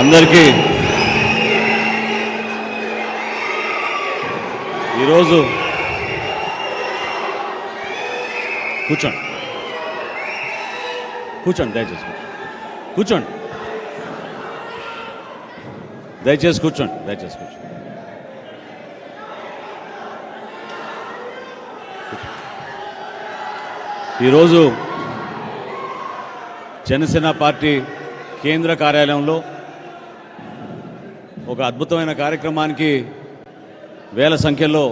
అందరికీ ఈరోజు కూర్చోండి. కూర్చోండి దయచేసి కూర్చోండి. దయచేసి కూర్చోండి దయచేసి కూర్చోండి. ఈరోజు జనసేన పార్టీ కేంద్ర కార్యాలయంలో ఒక అద్భుతమైన కార్యక్రమానికి వేల సంఖ్యలో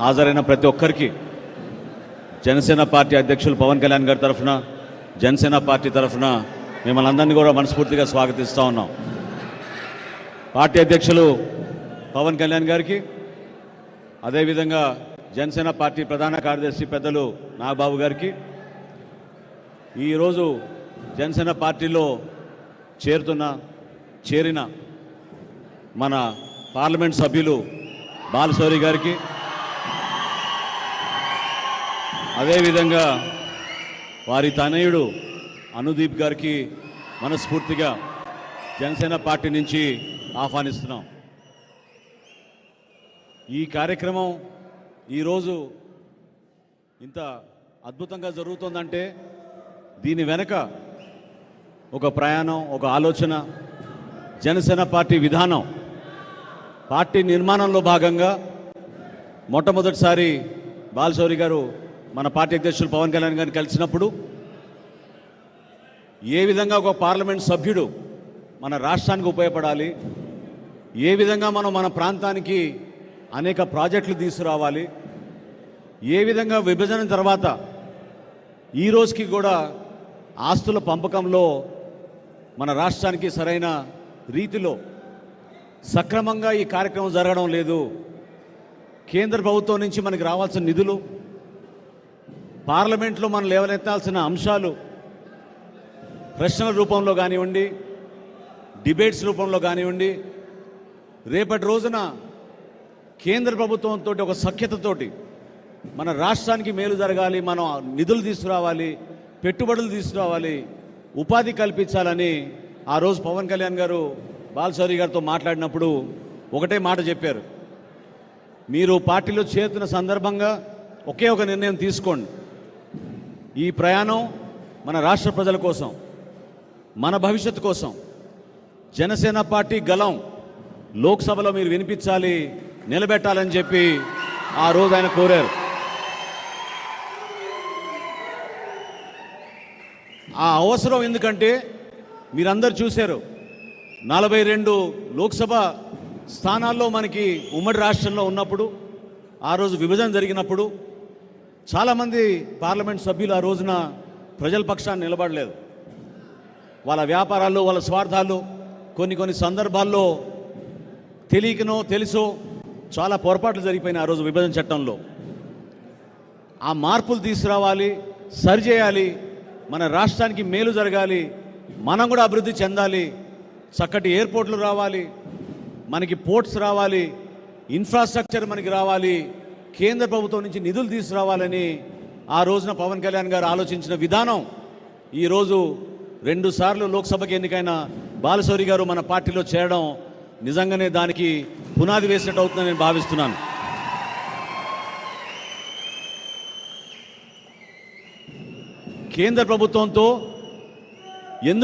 హాజరైన ప్రతి ఒక్కరికి జనసేన పార్టీ అధ్యక్షులు పవన్ కళ్యాణ్ గారి తరఫున జనసేన పార్టీ తరఫున మిమ్మల్ని అందరినీ కూడా మనస్ఫూర్తిగా స్వాగతిస్తూ ఉన్నాం. పార్టీ అధ్యక్షులు పవన్ కళ్యాణ్ గారికి అదేవిధంగా జనసేన పార్టీ ప్రధాన కార్యదర్శి పెద్దలు నాగబాబు గారికి ఈరోజు జనసేన పార్టీలో చేరుతున్న చేరిన మన పార్లమెంట్ సభ్యులు బాలశౌరి గారికి. అదేవిధంగా వారి తనయుడు అనుదీప్ గారికి మనస్ఫూర్తిగా జనసేన పార్టీ నుంచి ఆహ్వానిస్తున్నాం. ఈ కార్యక్రమం ఈరోజు ఇంత అద్భుతంగా జరుగుతుందంటే దీని వెనక ఒక ప్రయాణం ఒక ఆలోచన జనసేన పార్టీ విధానం పార్టీ నిర్మాణంలో భాగంగా మొట్టమొదటిసారి బాలశౌరి గారు మన పార్టీ అధ్యక్షులు పవన్ కళ్యాణ్ గారిని కలిసినప్పుడు ఏ విధంగా ఒక పార్లమెంట్ సభ్యుడు మన రాష్ట్రానికి ఉపయోగపడాలి ఏ విధంగా మనం మన ప్రాంతానికి అనేక ప్రాజెక్టులు తీసుకురావాలి ఏ విధంగా విభజన తర్వాత ఈ రోజుకి కూడా ఆస్తుల పంపకంలో మన రాష్ట్రానికి సరైన రీతిలో సక్రమంగా ఈ కార్యక్రమం జరగడం లేదు. కేంద్ర ప్రభుత్వం నుంచి మనకి రావాల్సిన నిధులు పార్లమెంట్లో మనం లేవనెత్తాల్సిన అంశాలు ప్రశ్నల రూపంలో కానివ్వండి డిబేట్స్ రూపంలో కానివ్వండి రేపటి రోజున కేంద్ర ప్రభుత్వంతో ఒక సఖ్యతతోటి మన రాష్ట్రానికి మేలు జరగాలి మనం నిధులు తీసుకురావాలి పెట్టుబడులు తీసుకురావాలి ఉపాధి కల్పించాలని ఆ రోజు పవన్ కళ్యాణ్ గారు బాలశౌరి గారితో మాట్లాడినప్పుడు ఒకటే మాట చెప్పారు. మీరు పార్టీలో చేరుతున్న సందర్భంగా ఒకే ఒక నిర్ణయం తీసుకోండి. ఈ ప్రయాణం మన రాష్ట్ర ప్రజల కోసం మన భవిష్యత్తు కోసం. జనసేన పార్టీ గలం లోక్సభలో మీరు వినిపించాలి నిలబెట్టాలని చెప్పి ఆ రోజు ఆయన కోరారు. ఆ అవసరం ఎందుకంటే మీరందరూ చూశారు నలభై రెండు లోక్సభ స్థానాల్లో మనకి ఉమ్మడి రాష్ట్రంలో ఉన్నప్పుడు ఆ రోజు విభజన జరిగినప్పుడు చాలామంది పార్లమెంట్ సభ్యులు ఆ రోజున ప్రజల పక్షాన్ని నిలబడలేదు. వాళ్ళ వ్యాపారాలు వాళ్ళ స్వార్థాలు కొన్ని కొన్ని సందర్భాల్లో తెలియకనో తెలుసో చాలా పొరపాట్లు జరిగిపోయినాయి ఆ రోజు విభజన చట్టంలో. ఆ మార్పులు తీసుకురావాలి సరిచేయాలి మన రాష్ట్రానికి మేలు జరగాలి మనం కూడా అభివృద్ధి చెందాలి చక్కటి ఎయిర్పోర్ట్లు రావాలి మనకి పోర్ట్స్ రావాలి ఇన్ఫ్రాస్ట్రక్చర్ మనకి రావాలి కేంద్ర ప్రభుత్వం నుంచి నిధులు తీసుకురావాలని ఆ రోజున పవన్ కళ్యాణ్ గారు ఆలోచించిన విధానం. ఈరోజు రెండుసార్లు లోక్సభకి ఎన్నికైన బాలశౌరి గారు మన పార్టీలో చేరడం నిజంగానే దానికి పునాది వేసినట్టు అవుతుందని నేను భావిస్తున్నాను. కేంద్ర ప్రభుత్వంతో